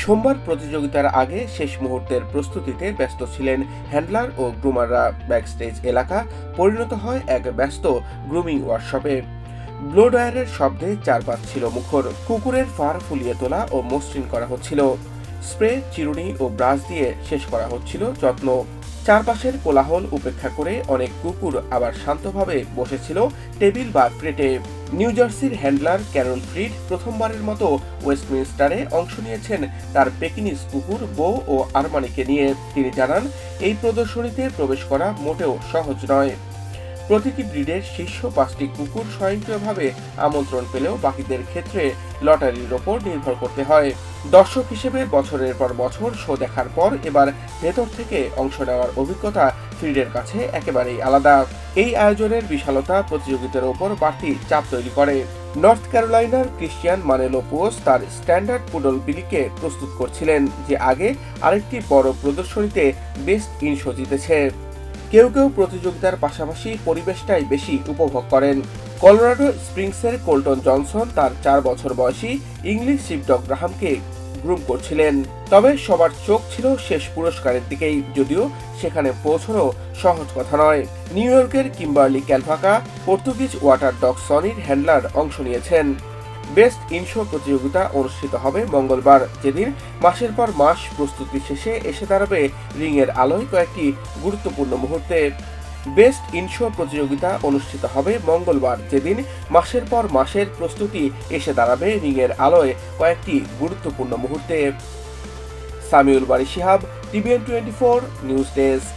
সোমবার প্রতিযোগিতার আগে শেষ মুহূর্তের প্রস্তুতিতে ব্যস্ত ছিলেন হ্যান্ডলার ও গ্রুমাররা ব্যাকস্টেজ এলাকা পরিণত হয় এক ব্যস্ত গ্রুমিং ওয়ার্কশপে। ব্লোডয়ারের শব্দে চারপাশ ছিল মুখর, কুকুরের ফার ফুলিয়ে তোলা ও মসৃণ করা হচ্ছিল। স্প্রে, চিরুনি ও ব্রাশ দিয়ে শেষ করা হচ্ছিল যত্ন। চারপাশের কোলাহল উপেক্ষা করে অনেক কুকুর আবার শান্তভাবে বসেছিল টেবিল বা ক্রেটে। নিউ জার্সির হ্যান্ডলার ক্যারল ফ্রিড প্রথমবারের মতো ওয়েস্টমিনস্টারে অংশ নিয়েছেন তার পেকিনিস কুকুর বো ও আরমানিকে নিয়ে। তিনি জানান, এই প্রদর্শনীতে প্রবেশ করা মোটেও সহজ নয়। প্রতিটি ব্রিডের শীর্ষ পাঁচটি কুকুর স্বয়ংক্রিয়ভাবে আমন্ত্রণ পেলেও বাকিদের ক্ষেত্রে লটারির ওপর নির্ভর করতে হয়। দর্শক হিসেবে বছরের পর বছর শো দেখার পর এবার ভেতর থেকে অংশ নেওয়ার অভিজ্ঞতা ফ্রিডের কাছে একেবারেই আলাদা। এই আয়োজনের বিশালতা প্রতিযোগিতার ওপর বাড়তি চাপ তৈরি করে। নর্থ ক্যারোলাইনার ক্রিশ্চিয়ান মানেলোপুওস তার স্ট্যান্ডার্ড পুডল বিলিকে প্রস্তুত করছিলেন, যে আগে আরেকটি বড় প্রদর্শনীতে বেস্ট ইন জিতেছে। কেউ কেউ প্রতিযোগিতার পাশাপাশি পরিবেশটাই বেশি উপভোগ করেন। কলোরাডো স্প্রিংসের কোল্টন জনসন তার চার বছর বয়সী ইংলিশ শিপডগ গ্রাহামকে গ্রুম করছিলেন। তবে সবার চোখ ছিল শেষ পুরস্কারের দিকেই, যদিও সেখানে পৌঁছানো সহজ কথা নয়। নিউ ইয়র্কের Kimberly Calvacca Portuguese water dog সনির handler অংশ নিয়েছেন। বেস্ট ইনশো প্রতিযোগিতা অনুষ্ঠিত হবে মঙ্গলবার, যেদিন মাসের পর মাস প্রস্তুতি শেষে এসে দাঁড়াবে রিংয়ের আলোয় কয়েকটি গুরুত্বপূর্ণ মুহূর্তে। বেস্ট ইনশো প্রতিযোগিতা অনুষ্ঠিত হবে মঙ্গলবার, যেদিন মাসের পর মাসের প্রস্তুতি এসে দাঁড়াবে রিংয়ের আলোয় কয়েকটি গুরুত্বপূর্ণ মুহূর্তে। Samiul Bari Shihab, TVN twenty four news desk.